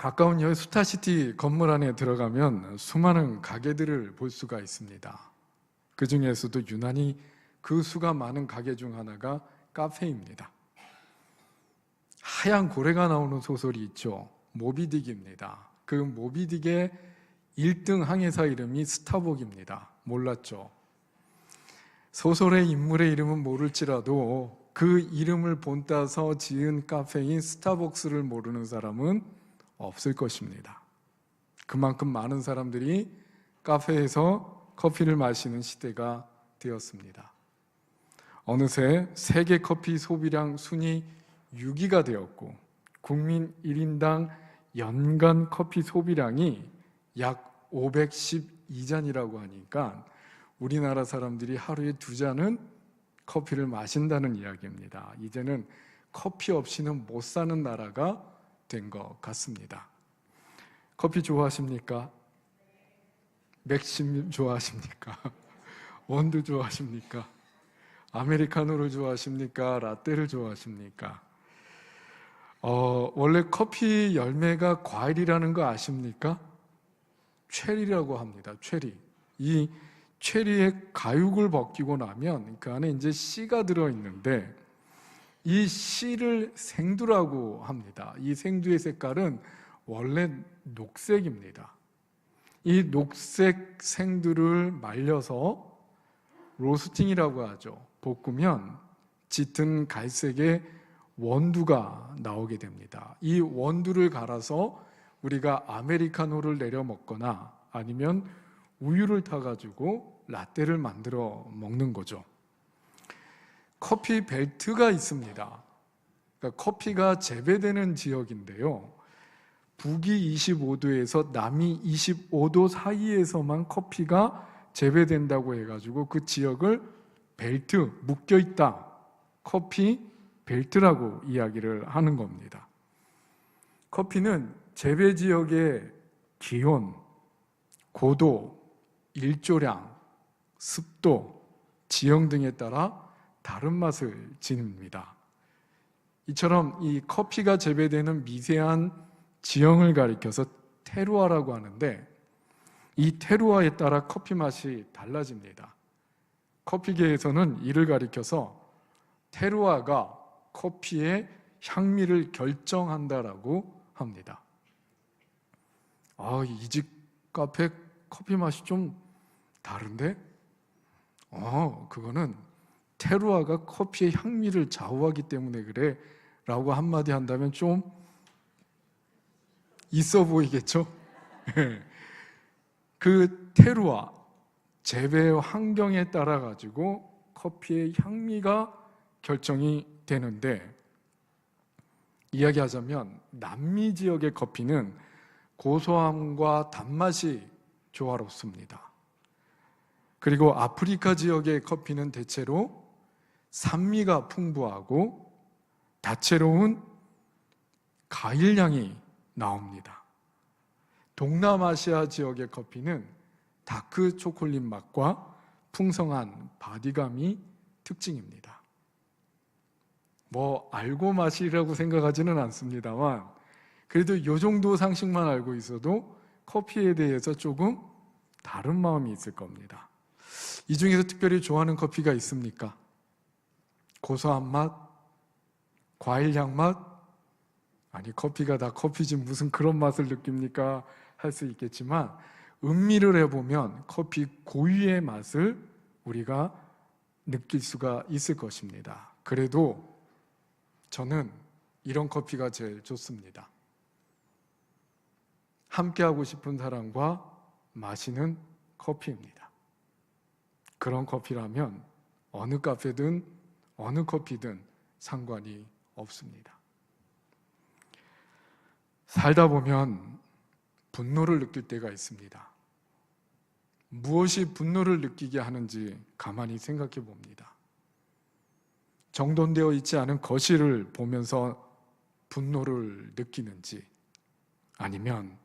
가까운 여기 스타시티 건물 안에 들어가면 수많은 가게들을 볼 수가 있습니다. 그 중에서도 유난히 그 수가 많은 가게 중 하나가 카페입니다. 하얀 고래가 나오는 소설이 있죠. 모비딕입니다. 그 모비딕의 1등 항해사 이름이 스타복입니다. 몰랐죠? 소설의 인물의 이름은 모를지라도 그 이름을 본따서 지은 카페인 스타벅스를 모르는 사람은 없을 것입니다. 그만큼 많은 사람들이 카페에서 커피를 마시는 시대가 되었습니다. 어느새 세계 커피 소비량 순위 6위가 되었고 국민 1인당 연간 커피 소비량이 약 512잔이라고 하니까 우리나라 사람들이 하루에 두 잔은 커피를 마신다는 이야기입니다. 이제는 커피 없이는 못 사는 나라가 된 것 같습니다. 커피 좋아하십니까? 맥심 좋아하십니까? 원두 좋아하십니까? 아메리카노를 좋아하십니까? 라떼를 좋아하십니까? 어, 원래 커피 열매가 과일이라는 거 아십니까? 체리라고 합니다. 체리. 이 체리의 가육을 벗기고 나면 그 안에 이제 씨가 들어 있는데 이 씨를 생두라고 합니다. 이 생두의 색깔은 원래 녹색입니다. 이 녹색 생두를 말려서 로스팅이라고 하죠. 볶으면 짙은 갈색의 원두가 나오게 됩니다. 이 원두를 갈아서 우리가 아메리카노를 내려 먹거나 아니면 우유를 타가지고 라떼를 만들어 먹는 거죠. 커피 벨트가 있습니다. 그러니까 커피가 재배되는 지역인데요. 북위 25도에서 남위 25도 사이에서만 커피가 재배된다고 해가지고 그 지역을 벨트 묶여 있다. 커피 벨트라고 이야기를 하는 겁니다. 커피는 재배 지역의 기온, 고도, 일조량, 습도, 지형 등에 따라 다른 맛을 지닙니다. 이처럼 이 커피가 재배되는 미세한 지형을 가리켜서 테루아라고 하는데 이 테루아에 따라 커피 맛이 달라집니다. 커피계에서는 이를 가리켜서 테루아가 커피의 향미를 결정한다라고 합니다. 아, 이 집 카페 커피 맛이 좀 다른데? 어, 그거는 테루아가 커피의 향미를 좌우하기 때문에 그래 라고 한마디 한다면 좀 있어 보이겠죠? 그 테루아 재배 환경에 따라 가지고 커피의 향미가 결정이 되는데 이야기하자면 남미 지역의 커피는 고소함과 단맛이 조화롭습니다. 그리고 아프리카 지역의 커피는 대체로 산미가 풍부하고 다채로운 과일향이 나옵니다. 동남아시아 지역의 커피는 다크 초콜릿 맛과 풍성한 바디감이 특징입니다. 뭐 알고 마시라고 생각하지는 않습니다만 그래도 이 정도 상식만 알고 있어도 커피에 대해서 조금 다른 마음이 있을 겁니다. 이 중에서 특별히 좋아하는 커피가 있습니까? 고소한 맛, 과일 향 맛, 아니 커피가 다 커피지 무슨 그런 맛을 느낍니까? 할 수 있겠지만 음미를 해보면 커피 고유의 맛을 우리가 느낄 수가 있을 것입니다. 그래도 저는 이런 커피가 제일 좋습니다. 함께하고 싶은 사람과 마시는 커피입니다. 그런 커피라면 어느 카페든 어느 커피든 상관이 없습니다. 살다 보면 분노를 느낄 때가 있습니다. 무엇이 분노를 느끼게 하는지 가만히 생각해 봅니다. 정돈되어 있지 않은 거실을 보면서 분노를 느끼는지 아니면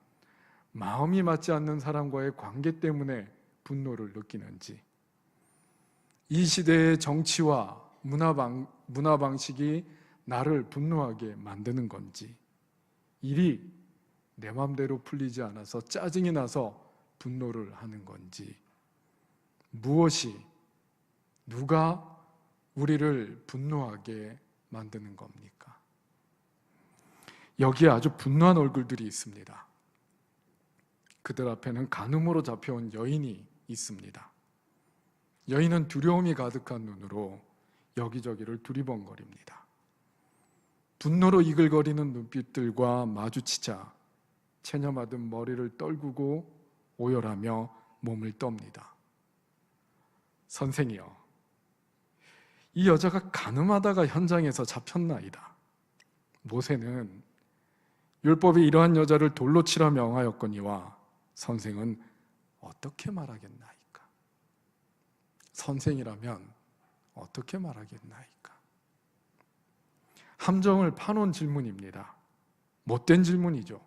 마음이 맞지 않는 사람과의 관계 때문에 분노를 느끼는지 이 시대의 정치와 문화, 방, 문화 방식이 나를 분노하게 만드는 건지 일이 내 맘대로 풀리지 않아서 짜증이 나서 분노를 하는 건지 무엇이 누가 우리를 분노하게 만드는 겁니까? 여기에 아주 분노한 얼굴들이 있습니다. 그들 앞에는 간음으로 잡혀온 여인이 있습니다. 여인은 두려움이 가득한 눈으로 여기저기를 두리번거립니다. 분노로 이글거리는 눈빛들과 마주치자 체념하듯 머리를 떨구고 오열하며 몸을 떱니다. 선생이여, 이 여자가 가늠하다가 현장에서 잡혔나이다. 모세는 율법이 이러한 여자를 돌로 치라 명하였거니와 선생은 어떻게 말하겠나이까? 선생이라면 어떻게 말하겠나이까? 함정을 파놓은 질문입니다. 못된 질문이죠.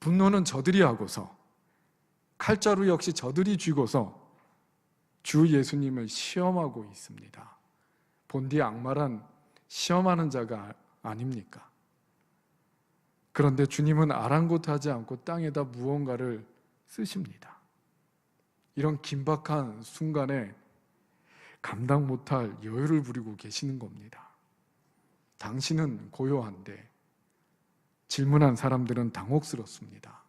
분노는 저들이 하고서 칼자루 역시 저들이 쥐고서 주 예수님을 시험하고 있습니다. 본디 악마란 시험하는 자가 아닙니까? 그런데 주님은 아랑곳하지 않고 땅에다 무언가를 쓰십니다. 이런 긴박한 순간에 감당 못할 여유를 부리고 계시는 겁니다. 당신은 고요한데 질문한 사람들은 당혹스럽습니다.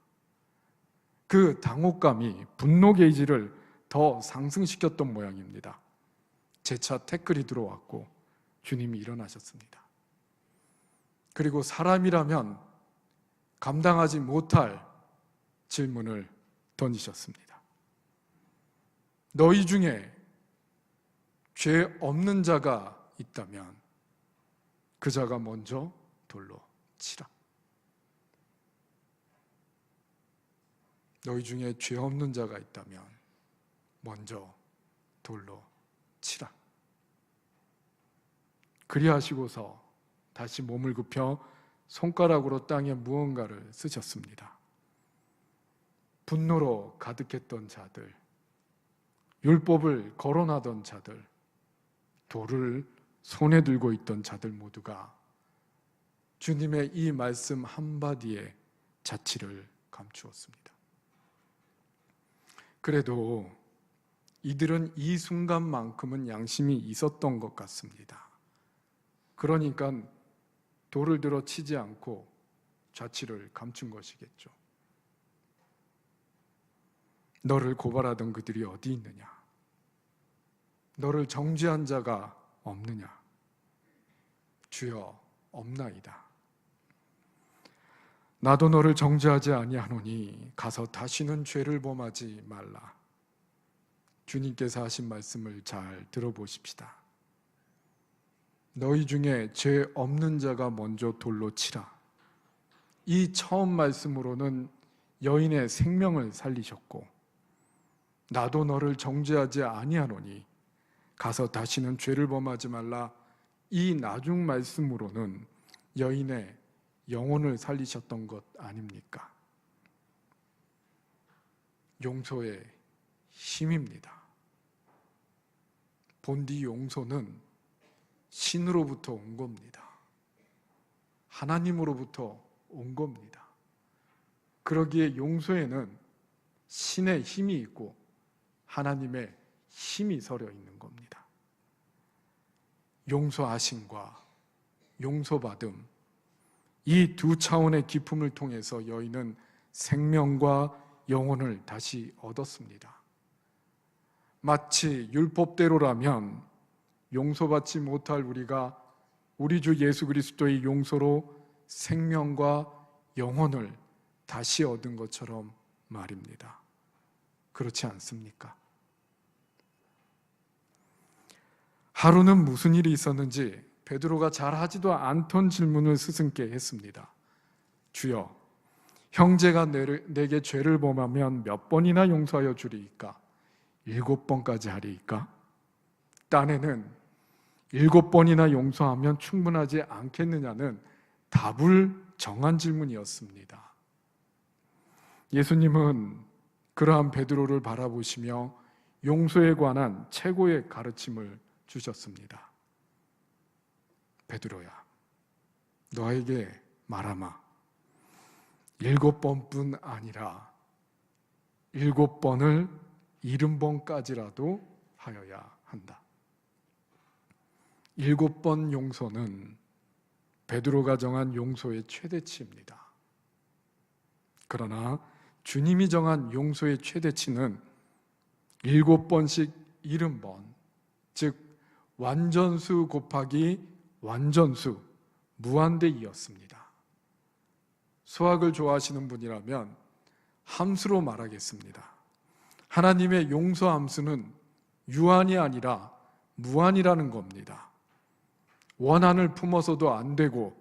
그 당혹감이 분노 게이지를 더 상승시켰던 모양입니다. 재차 태클이 들어왔고 주님이 일어나셨습니다. 그리고 사람이라면 감당하지 못할 질문을 던지셨습니다. 너희 중에 죄 없는 자가 있다면 그 자가 먼저 돌로 치라. 너희 중에 죄 없는 자가 있다면 먼저 돌로 치라. 그리하시고서 다시 몸을 굽혀 손가락으로 땅에 무언가를 쓰셨습니다. 분노로 가득했던 자들, 율법을 거론하던 자들, 돌을 손에 들고 있던 자들 모두가 주님의 이 말씀 한마디에 자취를 감추었습니다. 그래도 이들은 이 순간만큼은 양심이 있었던 것 같습니다. 그러니까 돌을 들어 치지 않고 자취를 감춘 것이겠죠. 너를 고발하던 그들이 어디 있느냐? 너를 정죄한 자가 없느냐? 주여 없나이다. 나도 너를 정죄하지 아니하노니 가서 다시는 죄를 범하지 말라. 주님께서 하신 말씀을 잘 들어보십시다. 너희 중에 죄 없는 자가 먼저 돌로 치라. 이 처음 말씀으로는 여인의 생명을 살리셨고 나도 너를 정죄하지 아니하노니 가서 다시는 죄를 범하지 말라. 이 나중 말씀으로는 여인의 영혼을 살리셨던 것 아닙니까? 용서의 힘입니다. 본디 용서는 신으로부터 온 겁니다. 하나님으로부터 온 겁니다. 그러기에 용서에는 신의 힘이 있고 하나님의 힘이 서려 있는 겁니다. 용서하심과 용서받음, 이 두 차원의 기품을 통해서 여인은 생명과 영혼을 다시 얻었습니다. 마치 율법대로라면 용서받지 못할 우리가 우리 주 예수 그리스도의 용서로 생명과 영혼을 다시 얻은 것처럼 말입니다. 그렇지 않습니까? 하루는 무슨 일이 있었는지 베드로가 잘 하지도 않던 질문을 스승께 했습니다. 주여, 형제가 내게 죄를 범하면 몇 번이나 용서하여 주리이까? 일곱 번까지 하리이까? 딴에는 일곱 번이나 용서하면 충분하지 않겠느냐는 답을 정한 질문이었습니다. 예수님은 그러한 베드로를 바라보시며 용서에 관한 최고의 가르침을 주셨습니다. 베드로야, 너에게 말하마. 일곱 번뿐 아니라 일곱 번을 일흔 번까지라도 하여야 한다. 일곱 번 용서는 베드로가 정한 용서의 최대치입니다. 그러나 주님이 정한 용서의 최대치는 일곱 번씩 일흔 번, 즉 완전수 곱하기 완전수 무한대 이었습니다. 수학을 좋아하시는 분이라면 함수로 말하겠습니다. 하나님의 용서 함수는 유한이 아니라 무한이라는 겁니다. 원한을 품어서도 안 되고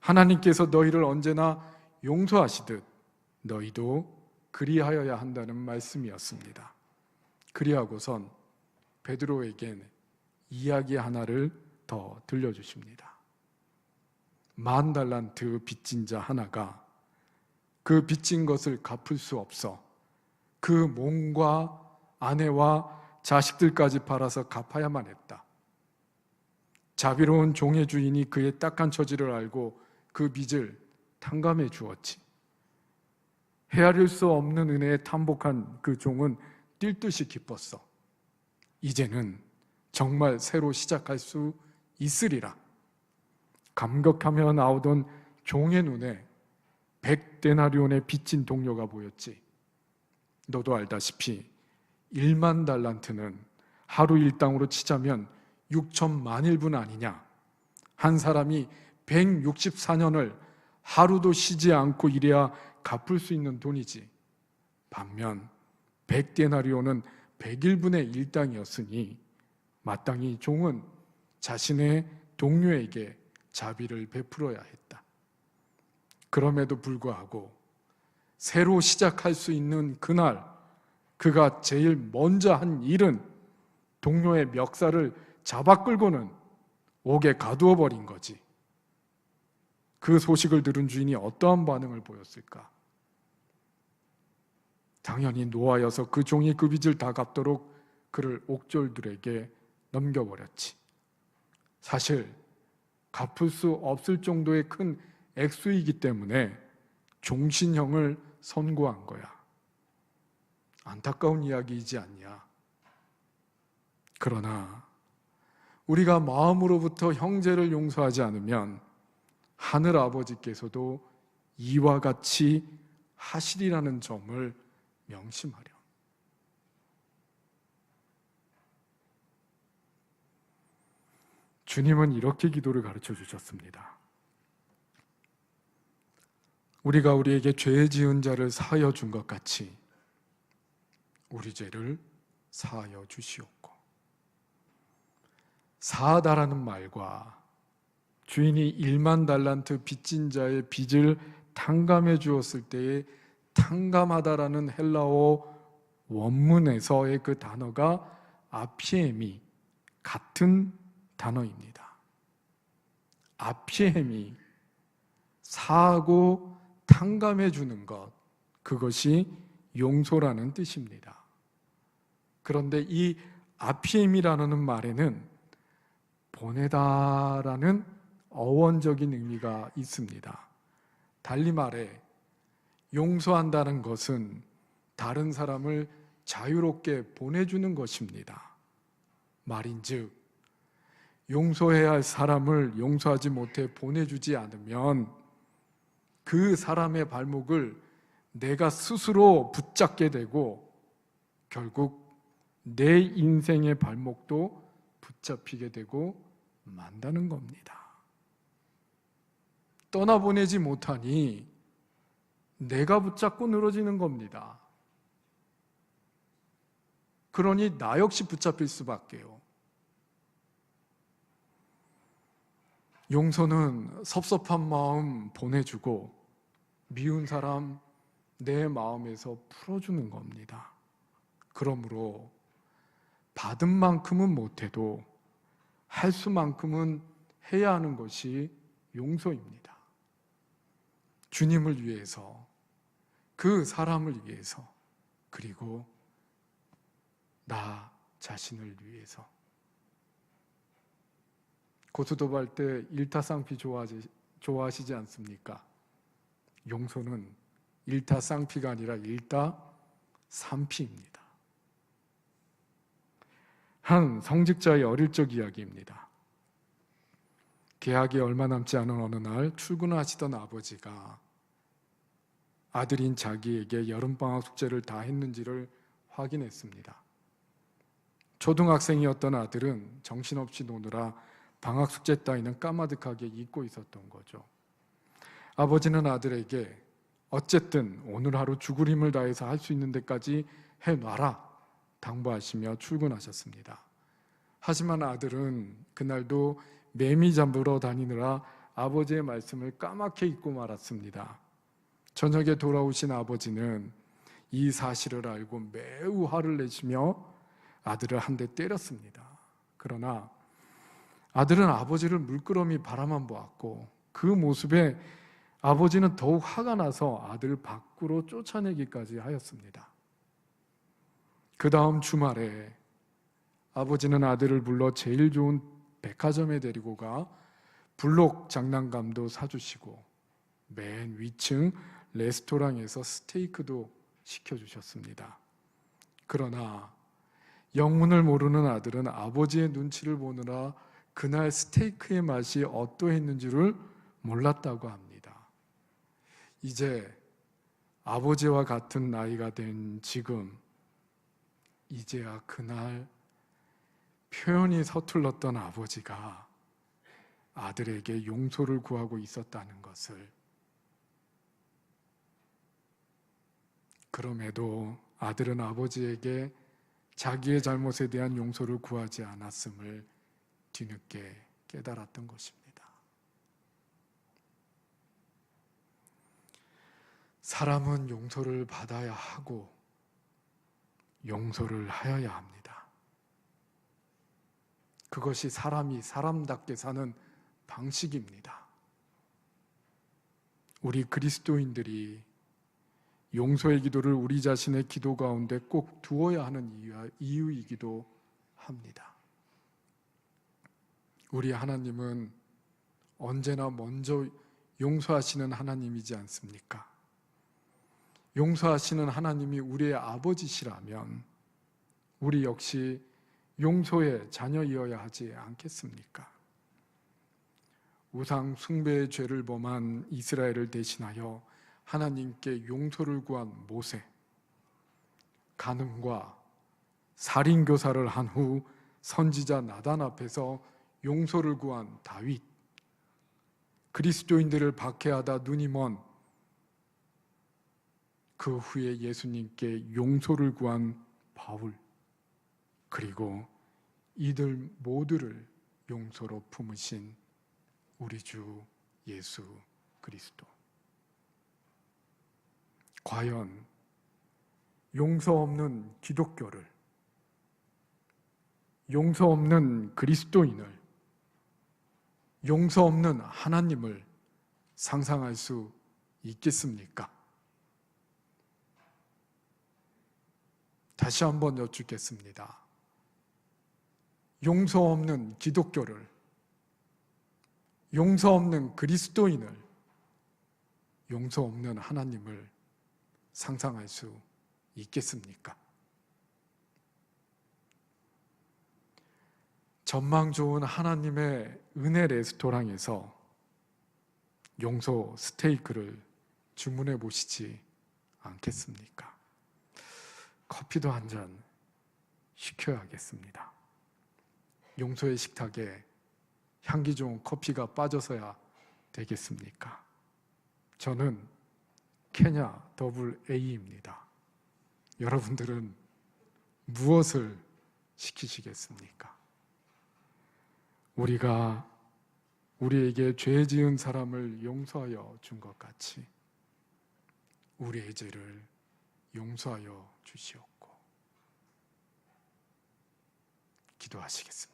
하나님께서 너희를 언제나 용서하시듯 너희도 그리하여야 한다는 말씀이었습니다. 그리하고선 베드로에겐 이야기 하나를 더 들려주십니다. 만 달란트 빚진 자 하나가 그 빚진 것을 갚을 수 없어 그 몸과 아내와 자식들까지 팔아서 갚아야만 했다. 자비로운 종의 주인이 그의 딱한 처지를 알고 그 빚을 탕감해 주었지. 헤아릴 수 없는 은혜에 탐복한 그 종은 뛸 듯이 기뻤어. 이제는 정말 새로 시작할 수 있으리라. 감격하며 나오던 종의 눈에 백데나리온의 빚진 동료가 보였지. 너도 알다시피 1만 달란트는 하루 일당으로 치자면 6천만 일분 아니냐. 한 사람이 164년을 하루도 쉬지 않고 일해야 갚을 수 있는 돈이지. 반면 100데나리온은 100일분의 일당이었으니 마땅히 종은 자신의 동료에게 자비를 베풀어야 했다. 그럼에도 불구하고 새로 시작할 수 있는 그날 그가 제일 먼저 한 일은 동료의 멱살을 잡아 끌고는 옥에 가두어 버린 거지. 그 소식을 들은 주인이 어떠한 반응을 보였을까? 당연히 노하여서 그 종이 그 빚을 다 갚도록 그를 옥졸들에게 넘겨버렸지. 사실 갚을 수 없을 정도의 큰 액수이기 때문에 종신형을 선고한 거야. 안타까운 이야기이지 않냐. 그러나 우리가 마음으로부터 형제를 용서하지 않으면 하늘 아버지께서도 이와 같이 하시리라는 점을 명심하려. 주님은 이렇게 기도를 가르쳐 주셨습니다. 우리가 우리에게 죄 지은 자를 사하여 준 것 같이 우리 죄를 사하여 주시옵고 사하다라는 말과 주인이 1만 달란트 빚진 자의 빚을 탕감해 주었을 때에 탕감하다라는 헬라어 원문에서의 그 단어가 아피엠이 같은 단어입니다. 아피엠이 사하고 탕감해 주는 것 그것이 용서라는 뜻입니다. 그런데 이 아피엠이라는 말에는 보내다라는 어원적인 의미가 있습니다. 달리 말해 용서한다는 것은 다른 사람을 자유롭게 보내주는 것입니다. 말인즉 용서해야 할 사람을 용서하지 못해 보내주지 않으면 그 사람의 발목을 내가 스스로 붙잡게 되고 결국 내 인생의 발목도 붙잡히게 되고 만다는 겁니다. 떠나보내지 못하니 내가 붙잡고 늘어지는 겁니다. 그러니 나 역시 붙잡힐 수밖에요. 용서는 섭섭한 마음 보내주고 미운 사람 내 마음에서 풀어주는 겁니다. 그러므로 받은 만큼은 못해도 할 수만큼은 해야 하는 것이 용서입니다. 주님을 위해서, 그 사람을 위해서, 그리고 나 자신을 위해서. 고수도발 때 일타쌍피 좋아하시, 좋아하시지 않습니까? 용서는 일타 쌍피가 아니라 일타 삼피입니다. 한 성직자의 어릴 적 이야기입니다. 계약이 얼마 남지 않은 어느 날 출근하시던 아버지가 아들인 자기에게 여름방학 숙제를 다 했는지를 확인했습니다. 초등학생이었던 아들은 정신없이 노느라 방학 숙제 따위는 까마득하게 잊고 있었던 거죠. 아버지는 아들에게 어쨌든 오늘 하루 죽을 힘을 다해서 할 수 있는 데까지 해놔라 당부하시며 출근하셨습니다. 하지만 아들은 그날도 매미 잡으러 다니느라 아버지의 말씀을 까맣게 잊고 말았습니다. 저녁에 돌아오신 아버지는 이 사실을 알고 매우 화를 내시며 아들을 한 대 때렸습니다. 그러나 아들은 아버지를 물끄러미 바라만 보았고 그 모습에 아버지는 더욱 화가 나서 아들을 밖으로 쫓아내기까지 하였습니다. 그 다음 주말에 아버지는 아들을 불러 제일 좋은 백화점에 데리고 가 블록 장난감도 사주시고 맨 위층 레스토랑에서 스테이크도 시켜주셨습니다. 그러나 영문을 모르는 아들은 아버지의 눈치를 보느라 그날 스테이크의 맛이 어떠했는지를 몰랐다고 합니다. 이제 아버지와 같은 나이가 된 지금, 이제야 그날 표현이 서툴렀던 아버지가 아들에게 용서를 구하고 있었다는 것을 그럼에도 아들은 아버지에게 자기의 잘못에 대한 용서를 구하지 않았음을 뒤늦게 깨달았던 것입니다. 사람은 용서를 받아야 하고 용서를 하여야 합니다. 그것이 사람이 사람답게 사는 방식입니다. 우리 그리스도인들이 용서의 기도를 우리 자신의 기도 가운데 꼭 두어야 하는 이유이기도 합니다. 우리 하나님은 언제나 먼저 용서하시는 하나님이지 않습니까? 용서하시는 하나님이 우리의 아버지시라면 우리 역시 용서의 자녀이어야 하지 않겠습니까? 우상 숭배의 죄를 범한 이스라엘을 대신하여 하나님께 용서를 구한 모세, 가늠과 살인 교사를 한 후 선지자 나단 앞에서 용서를 구한 다윗, 그리스도인들을 박해하다 눈이 먼 그 후에 예수님께 용서를 구한 바울 그리고 이들 모두를 용서로 품으신 우리 주 예수 그리스도. 과연 용서 없는 기독교를 용서 없는 그리스도인을 용서 없는 하나님을 상상할 수 있겠습니까? 다시 한번 여쭙겠습니다. 용서 없는 기독교를, 용서 없는 그리스도인을, 용서 없는 하나님을 상상할 수 있겠습니까? 전망 좋은 하나님의 은혜 레스토랑에서 용서 스테이크를 주문해 보시지 않겠습니까? 커피도 한 잔 시켜야겠습니다. 용서의 식탁에 향기 좋은 커피가 빠져서야 되겠습니까? 저는 케냐 더블 A입니다. 여러분들은 무엇을 시키시겠습니까? 우리가 우리에게 죄 지은 사람을 용서하여 준 것 같이 우리의 죄를 용서하여 주시옵고 기도하시겠습니다.